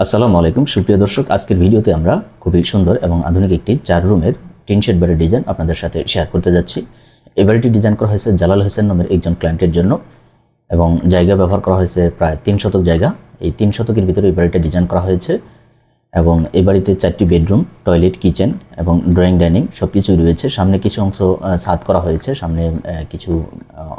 আসসালামু আলাইকুম। সুপ্রিয় দর্শক, আজকের ভিডিওতে আমরা খুবই সুন্দর এবং আধুনিক একটি চার রুমের টিন শেড বাড়ির ডিজাইন আপনাদের সাথে শেয়ার করতে যাচ্ছি। এই বাড়িটি ডিজাইন করা হয়েছে জালাল হোসেন নামের একজন ক্লায়েন্টের জন্য এবং জায়গা ব্যবহার করা হয়েছে প্রায় তিন শতক জায়গা। এই তিন শতকের ভিতরে এই বাড়িটা ডিজাইন করা হয়েছে। এবং এই বাড়িতে চারটি বেডরুম, টয়লেট, কিচেন এবং ড্রয়িং, ডাইনিং সব কিছুই রয়েছে। সামনে কিছু অংশ ছাদ করা হয়েছে। সামনে কিছু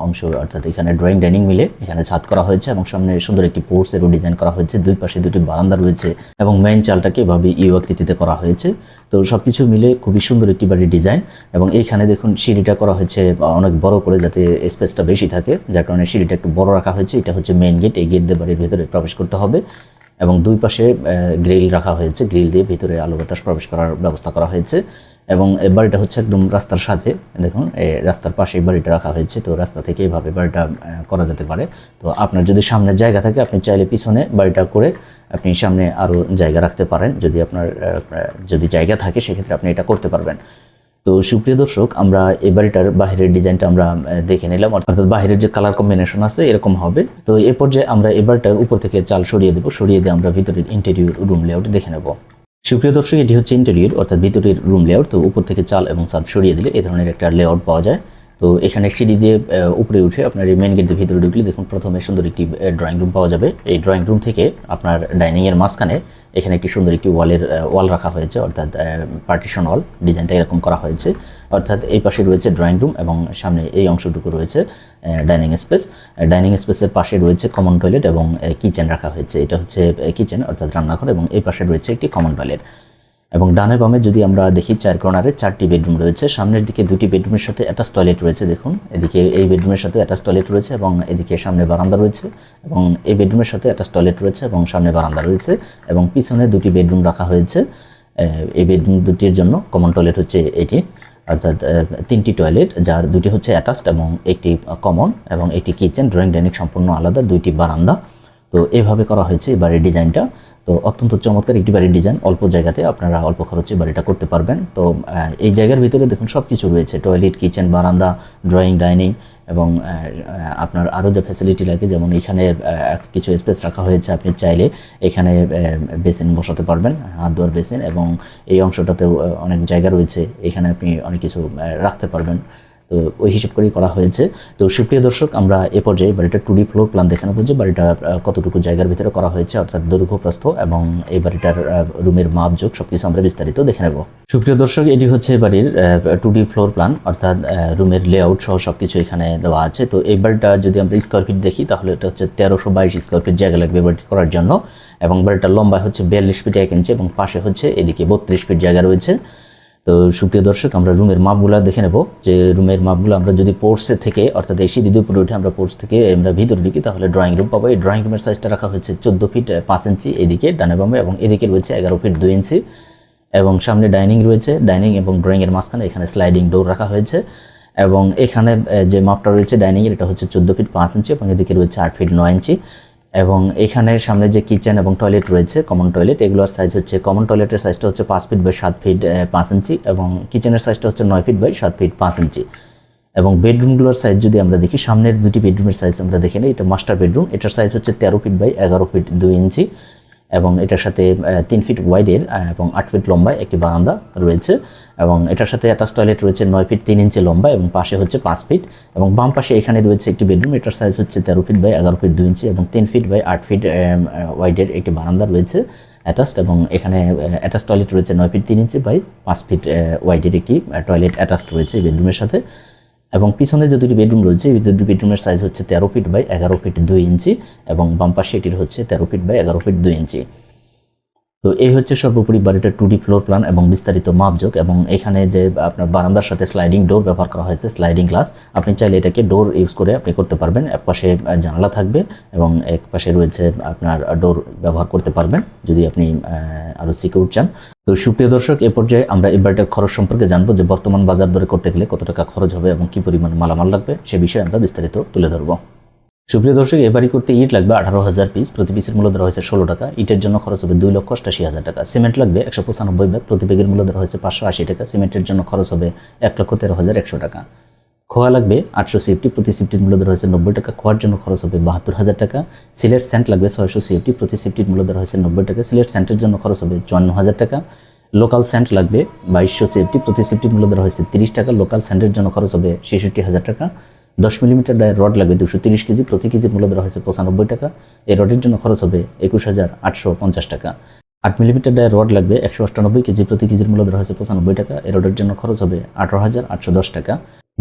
অংশ, অর্থাৎ এখানে ড্রয়িং, ডাইনিং মিলে এখানে ছাদ করা হয়েছে এবং সামনে সুন্দর একটি পোর্টসেরও ডিজাইন করা হয়েছে। দুই পাশে দুটি বারান্দা রয়েছে এবং মেইন চালটাকে এভাবে ইউ আকৃতিতে করা হয়েছে। তো সব কিছু মিলে খুবই সুন্দর একটি বাড়ির ডিজাইন এবং এইখানে দেখুন সিঁড়িটা করা হয়েছে অনেক বড় করে যাতে স্পেসটা বেশি থাকে। যার কারণে সিঁড়িটা একটু বড় রাখা হয়েছে। এটা হচ্ছে মেইন গেট এই গেট দিয়ে বাড়ির ভেতরে প্রবেশ করতে হবে। এবং দুই পাশে গ্রিল রাখা হয়েছে। গ্রিল দিয়ে ভিতরে আলো বাতাস প্রবেশ করার ব্যবস্থা করা হয়েছে। এবং বাড়িটা হচ্ছে একদম রাস্তার সাথে। দেখুন রাস্তার পাশে বাড়িটা রাখা হয়েছে। তো রাস্তা থেকে এইভাবে বাড়িটা করা যেতে পারে। তো আপনার যদি সামনে জায়গা থাকে, আপনি চাইলে পিছনে বাড়িটা করে আপনি সামনে আরও জায়গা রাখতে পারেন। যদি আপনার যদি জায়গা থাকে, সেক্ষেত্রে আপনি এটা করতে পারবেন। তো সুপ্রিয় দর্শক, আমরা এবারটার বাহিরের ডিজাইনটা আমরা দেখে নিলাম। অর্থাৎ বাহিরের যে কালার কম্বিনেশন আছে, এরকম হবে। তো এ পর্যায়ে আমরা এবারটার উপর থেকে চাল সরিয়ে দেবো। সরিয়ে দিয়ে আমরা ভিতরের ইন্টেরিয়র রুম লেআউট দেখে নেব। সুপ্রিয় দর্শক, এটি হচ্ছে ইন্টেরিয়র অর্থাৎ ভিতরের রুম লেআউট তো উপর থেকে চাল এবং ছাদ সরিয়ে দিলে এ ধরনের একটা লেআউট পাওয়া যায়। তো এখানে সিঁড়ি দিয়ে উপরে উঠে আপনার এই মেন গেট ভিতরে ঢুকলে দেখুন প্রথমে সুন্দর একটি ড্রয়িং রুম পাওয়া যাবে। এই ড্রয়িং রুম থেকে আপনার ডাইনিংয়ের মাঝখানে এখানে একটি সুন্দর একটি ওয়ালের ওয়াল রাখা হয়েছে, অর্থাৎ পার্টিশন ওয়াল ডিজাইনটা এরকম করা হয়েছে। অর্থাৎ এই পাশে রয়েছে ড্রয়িং রুম এবং সামনে এই অংশটুকু রয়েছে ডাইনিং স্পেস ডাইনিং স্পেসের পাশে রয়েছে কমন টয়লেট এবং কিচেন রাখা হয়েছে। এটা হচ্ছে কিচেন অর্থাৎ রান্নাঘর এবং এই পাশে রয়েছে একটি কমন টয়লেট এবং ডানে বামে যদি আমরা দেখি চার কর্নারে চারটি বেডরুম রয়েছে, সামনের দিকে দুটি বেডরুমের সাথে অ্যাটাচ টয়লেট রয়েছে, দেখুন। এদিকে এই বেডরুমের সাথে অ্যাটাচ টয়লেট রয়েছে এবং এদিকে সামনে বারান্দা রয়েছে এবং এই বেডরুমের সাথে অ্যাটাচ টয়লেট রয়েছে এবং সামনে বারান্দা রয়েছে এবং পিছনে দুটি বেডরুম রাখা হয়েছে এই বেডরুম দুটির জন্য। কমন টয়লেট হচ্ছে এটি, অর্থাৎ তিনটি টয়লেট যার দুটি হচ্ছে অ্যাটাচড এবং একটি কমন এবং একটি কিচেন ড্রয়িং ডাইনিং সম্পূর্ণ আলাদা, দুইটি বারান্দা। তো এইভাবে করা হয়েছে এই বাড়ির ডিজাইনটা তো অত্যন্ত চমৎকার একটি বাড়ির ডিজাইন অল্প জায়গাতে আপনারা অল্প খরচে বাড়িটা করতে পারবেন। তো এই জায়গার ভিতরে দেখুন সব কিছু রয়েছে। টয়লেট কিচেন বারান্দা ড্রয়িং ডাইনিং এবং আপনার আরও যে ফ্যাসিলিটি লাগে, যেমন এখানে কিছু স্পেস রাখা হয়েছে আপনি চাইলে এখানে বেসিন বসাতে পারবেন হাত ধোয়ার বেসিন এবং এই অংশটাতেও অনেক জায়গা রয়েছে। এখানে আপনি অনেক কিছু রাখতে পারবেন। ওই হিসাব করেই করা হয়েছে। তো সুপ্রিয় দর্শক, আমরা এ পর্যায়ে বাড়িটা টু ডি ফ্লোর প্ল্যান দেখানো যে বাড়িটা কতটুকু জায়গার ভিতরে করা হয়েছে, অর্থাৎ দৈর্ঘ্য প্রস্থ এবং এই বাড়িটার রুমের মাপযোগ সব কিছু আমরা বিস্তারিত দেখে নেব। সুপ্রিয় দর্শক, এটি হচ্ছে বাড়ির টু ডি ফ্লোর প্ল্যান অর্থাৎ রুমের লেআউট সহ সব কিছু এখানে দেওয়া আছে। তো এই বাড়িটা যদি আমরা স্কোয়ার ফিট দেখি, তাহলে এটা হচ্ছে তেরোশো বাইশ স্কোয়ার ফিট জায়গা লাগবে বাড়িটি করার জন্য। এবং বাড়িটার লম্বা হচ্ছে বিয়াল্লিশ ফিট এক ইঞ্চি এবং পাশে হচ্ছে এদিকে বত্রিশ ফিট জায়গা রয়েছে। তো সুপ্রিয় দর্শক, আমরা রুমের মাপগুলো দেখে নেব। যে রুমের মাপগুলো আমরা যদি পোর্টসের থেকে, অর্থাৎ এই সিঁড়ি দিয়ে উপরে উঠে আমরা পোর্টস থেকে আমরা ভিতরে ঢুকি, তাহলে ড্রয়িং রুম পাবো। এই ড্রয়িং রুমের সাইজটা রাখা হয়েছে চোদ্দ ফিট পাঁচ ইঞ্চি, এদিকে ডানে বামে এবং এদিকে রয়েছে এগারো ফিট দুই ইঞ্চি। এবং সামনে ডাইনিং রয়েছে ডাইনিং এবং ড্রয়িংয়ের মাঝখানে এখানে স্লাইডিং ডোর রাখা হয়েছে। এবং এখানে যে মাপটা রয়েছে ডাইনিংয়ের এটা হচ্ছে চোদ্দ ফিট পাঁচ ইঞ্চি এবং এদিকে রয়েছে আট ফিট নয় ইঞ্চি। এবং এখানে সামনে যে কিচেন এবং টয়লেট রয়েছে কমন টয়লেট এগুলোর সাইজ হচ্ছে কমন টয়লেটের সাইজটা হচ্ছে পাঁচ ফিট বাই সাত ফিট পাঁচ ইঞ্চি এবং কিচেনের সাইজটা হচ্ছে নয় ফিট বাই সাত ফিট পাঁচ ইঞ্চি। এবং বেডরুমগুলোর সাইজ যদি আমরা দেখি, সামনের দুটি বেডরুমের সাইজ আমরা দেখে নিই, এটা মাস্টার বেডরুম এটার সাইজ হচ্ছে তেরো ফিট বাই এগারো ফিট দুই ইঞ্চি। এবং এটার সাথে তিন ফিট ওয়াইডের এবং আট ফিট লম্বায় একটি বারান্দা রয়েছে। এবং এটার সাথে অ্যাটাচ টয়লেট রয়েছে নয় ফিট তিন ইঞ্চি লম্বা এবং পাশে হচ্ছে পাঁচ ফিট এবং বাম পাশে এখানে রয়েছে একটি বেডরুম এটার সাইজ হচ্ছে তেরো ফিট বাই এগারো ফিট দুই ইঞ্চি এবং তিন ফিট বাই আট ফিট ওয়াইডের একটি বারান্দা রয়েছে অ্যাটাচড এবং এখানে অ্যাটাচ টয়লেট রয়েছে নয় ফিট তিন ইঞ্চি বাই পাঁচ ফিট ওয়াইডের একটি টয়লেট অ্যাটাচড রয়েছে বেডরুমের সাথে। এবং পিছনে যে দুটি বেডরুম রয়েছে, এই দুটি বেডরুমের সাইজ হচ্ছে তেরো ফিট বাই এগারো ফিট দুই ইঞ্চি এবং বাম পাশে এটির হচ্ছে তেরো ফিট বাই এগারো ফিট দুই ইঞ্চি তো এই হচ্ছে সর্বোপরি বাড়িটার টু ডি ফ্লোর প্ল্যান এবং বিস্তারিত মাপযোগ এবং এখানে যে আপনার বারান্দার সাথে স্লাইডিং ডোর ব্যবহার করা হয়েছে স্লাইডিং গ্লাস আপনি চাইলে এটাকে ডোর ইউজ করে আপনি করতে পারবেন। এক পাশে জানালা থাকবে এবং এক পাশে রয়েছে আপনার ডোর ব্যবহার করতে পারবেন যদি আপনি আরও সিকিউর চান। তো সুপ্রিয় দর্শক, এ পর্যায়ে আমরা বাড়িটার খরচ সম্পর্কে জানব যে বর্তমান বাজার দরে করতে গেলে কত টাকা খরচ হবে এবং কি পরিমাণ মালামাল লাগবে সে বিষয়ে আমরা বিস্তারিত তুলে ধরবো। সুপ্রিয় দর্শক, এবারই করতে ইট লাগবে আঠারো হাজার পিস প্রতি পিসের মূল্য ধরা হয়েছে ষোলো টাকা। ইটের জন্য খরচ হবে দুই লক্ষ অষ্টাশি হাজার টাকা। সিমেন্ট লাগবে একশো পঁচানব্বই ব্যাগ, প্রতি ব্যাগের মূল্য ধরা হয়েছে পাঁচশো আশি টাকা। সিমেন্টের জন্য খরচ হবে এক লক্ষ তেরো হাজার একশো টাকা। খোয়া লাগবে আটশো সিএফটি প্রতি সিফটির মূল্য ধরা হয়েছে নব্বই টাকা। খোয়ার জন্য খরচ হবে বাহাত্তর হাজার টাকা। সিলেট সেন্ট লাগবে ছয়শো সিএফটি প্রতি সিফটির মূল্য ধরা হয়েছে নব্বই টাকা। সিলেট সেন্টের জন্য খরচ হবে চুয়ান্ন হাজার টাকা। লোকাল সেন্ট লাগবে বাইশশো সিএফটি প্রতি সিফটির মূল্য ধরা হয়েছে তিরিশ টাকা। লোকাল সেন্টের জন্য খরচ হবে ছেষট্টি হাজার টাকা। দশ মিলিমিটার ডায়ের রড লাগবে দুশো তিরিশ কেজি, প্রতি কেজির মূল্য ধরা হয়েছে পঁচানব্বই টাকা। এই রডের জন্য খরচ হবে একুশ হাজার আটশো পঞ্চাশ টাকা। আট মিলিমিটার ডায়ের রড লাগবে একশো অষ্টানব্বই কেজি, প্রতি কেজির মূল্য ধরা হয়েছে পঁচানব্বই টাকা। এই রডের জন্য খরচ হবে আঠারো হাজার আটশো দশ টাকা।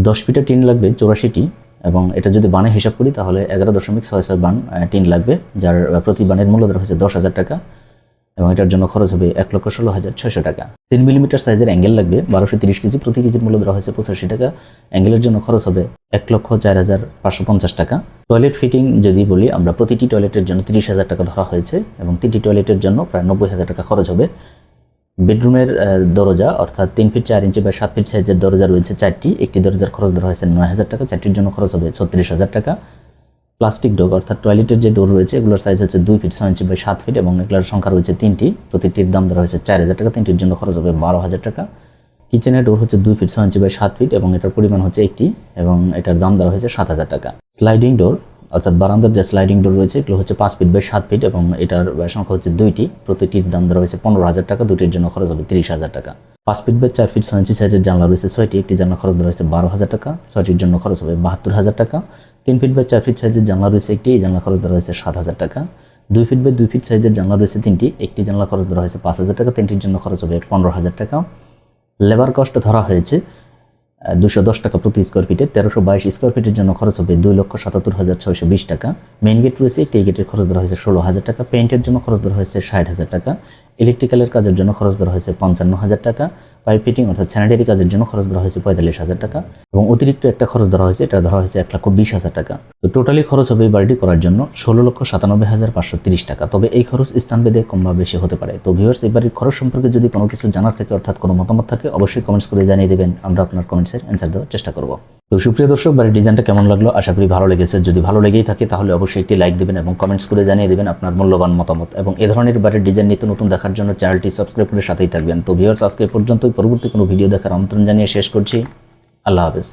দশ ফিটের টিন লাগবে চৌরাশিটি এবং এটা যদি বানে হিসাব করি তাহলে এগারো দশমিক ছয় ছয় বান টিন লাগবে, যার প্রতি বানের মূল্য ধরা হয়েছে দশ হাজার টাকা। এবং এটার জন্য খরচ হবে এক লক্ষ ষোলো হাজার ছয়শো টাকা। তিন মিলিমিটার সাইজের অ্যাঙ্গেল লাগবে, বারোশো তিরিশ কেজি প্রতি কেজির মূল্য ধরা হয়েছে পঁচাশি টাকা। অ্যাঙ্গেলের জন্য খরচ হবে এক লক্ষ চার হাজার পাঁচশো পঞ্চাশ টাকা। টয়লেট ফিটিং যদি বলি, আমরা প্রতিটি টয়লেটের জন্য তিরিশ হাজার টাকা ধরা হয়েছে এবং তিনটি টয়লেটের জন্য প্রায় নব্বই হাজার টাকা খরচ হবে। বেডরুমের দরজা, অর্থাৎ তিন ফিট চার ইঞ্চি বা সাত ফিট সাইজের দরজা রয়েছে চারটি। একটি দরজার খরচ ধরা হয়েছে নয় হাজার টাকা, চারটির জন্য খরচ হবে ছত্রিশ হাজার টাকা। প্লাস্টিক ডোর অর্থাৎ টয়লেটের যে ডোর রয়েছে, এগুলোর সাইজ হচ্ছে দুই ফিট ছয় ইঞ্চি বাই সাত ফিট এবং এগুলোর সংখ্যা রয়েছে তিনটি। প্রতিটির দাম ধরা হয়েছে চার হাজার টাকা, তিনটির জন্য খরচ হবে বারো হাজার টাকা। কিচেনের ডোর হচ্ছে দুই ফিট ছয় ইঞ্চি বাই সাত ফিট এবং এটার পরিমাণ হচ্ছে একটি এবং এটার দাম ধরা হয়েছে সাত হাজার টাকা। স্লাইডিং ডোর অর্থাৎ বারান্দার যে স্লাইডিং ডোর রয়েছে, এগুলো হচ্ছে পাঁচ ফিট বাই সাত ফিট এবং এটার সংখ্যা হচ্ছে দুইটি। প্রতিটির দাম ধরা হয়েছে পনেরো হাজার টাকা, দুটির জন্য খরচ হবে তিরিশ হাজার টাকা। পাঁচ ফিট বাই চার ফিট ছয় ইঞ্চি সাইজের জানলা রয়েছে। ছয়টি, একটি জানলা খরচ ধরা হয়েছে বারো হাজার টাকা, ছয়টির জন্য খরচ হবে বাহাত্তর হাজার টাকা। তিন ফিট বাই চার ফিট সাইজের জানলা রয়েছে একটি জানলা খরচ ধরা হয়েছে সাত হাজার টাকা। দুই ফিট বাই দুই ফিট সাইজের জানলা রয়েছে তিনটি, একটি জানলা খরচ ধরা হয়েছে পাঁচ হাজার টাকা, তিনটির জন্য খরচ হবে পনেরো হাজার টাকা। লেবার কস্ট ধরা হয়েছে দুশো দশ টাকা প্রতি স্কোয়ার ফিটে তেরোশো বাইশ স্কোয়ার ফিটের জন্য খরচ হবে দুই লক্ষ সাতাত্তর হাজার ছয়শো বিশ টাকা। মেন গেট রয়েছে, একটি গেটের খরচ ধরা হয়েছে ষোলো হাজার টাকা। পেন্টের জন্য খরচ ধরা হয়েছে ষাট হাজার টাকা। ইলেকট্রিক্যালের কাজের জন্য খরচ ধরা হয়েছে পঞ্চান্ন হাজার টাকা। পাইপ ফিটিং অর্থাৎ স্যানিটারি কাজের জন্য খরচ ধরা হয়েছে পঁয়তাল্লিশ হাজার টাকা এবং অতিরিক্ত একটা খরচ ধরা হয়েছে, এটা ধরা হয়েছে এক লক্ষ বিশ হাজার টাকা। তো টোটালি খরচ হবে এই বাড়িটি করার জন্য ষোলো লক্ষ সাতানব্বই হাজার পাঁচশো তিরিশ টাকা। তবে এই খরচ স্থান বেদে কম বা বেশি হতে পারে। তো ভিউয়ার্স এই বাড়ির খরচ সম্পর্কে যদি কোনো কিছু জানার থাকে, অর্থাৎ কোনো মতামত থাকে, অবশ্যই কমেন্টস করে জানিয়ে দেবেন। আমরা আপনার কমেন্টসের অ্যান্সার দেওয়ার চেষ্টা করব। তো সুপ্রিয় দর্শক, বাড়ির ডিজাইনটা কেমন লাগল? আশা করি ভালো লেগেছে। যদি ভালো লেগেই থাকে, তাহলে অবশ্যই একটি লাইক দেবেন এবং কমেন্টস করে জানিয়ে দেবেন আপনার মূল্যবান মতামত। এবং এ ধরনের বাড়ির ডিজাইন নিত্য নতুন দেখার জন্য চ্যানেলটি সাবস্ক্রাইব করে সাথেই থাকবেন। তো ভিউয়ার্স আজকে পর্যন্ত পর্যন্তই। পরবর্তী কোনো ভিডিও দেখার আমন্ত্রণ জানিয়ে শেষ করছি। আল্লাহ হাফেজ।